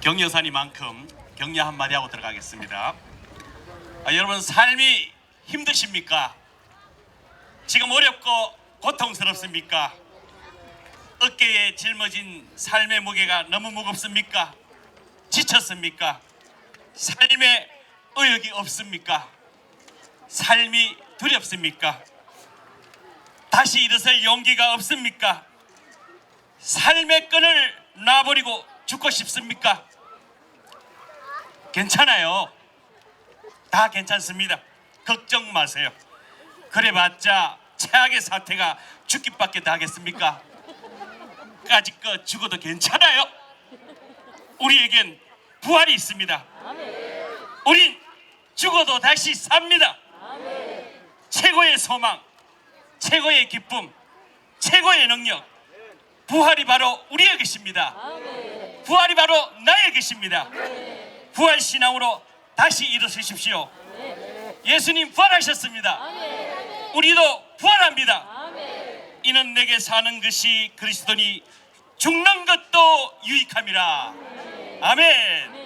격려사니만큼 격려 한마디 하고 들어가겠습니다. 아, 여러분 삶이 힘드십니까? 지금 어렵고 고통스럽습니까? 어깨에 짊어진 삶의 무게가 너무 무겁습니까? 지쳤습니까? 삶에 의욕이 없습니까? 삶이 두렵습니까? 다시 일어설 용기가 없습니까? 삶의 끈을 놔버리고 죽고 싶습니까? 괜찮아요. 다 괜찮습니다. 걱정 마세요. 그래봤자 최악의 사태가 죽기밖에 더 하겠습니까? 까짓거 죽어도 괜찮아요. 우리에겐 부활이 있습니다. 우린 죽어도 다시 삽니다. 최고의 소망, 최고의 기쁨, 최고의 능력, 부활이 바로 우리에 계십니다. 부활이 바로 나에 계십니다. 부활 신앙으로 다시 일어서십시오. 예수님 부활하셨습니다. 우리도 부활합니다. 이는 내게 사는 것이 그리스도니 죽는 것도 유익함이라. 아멘.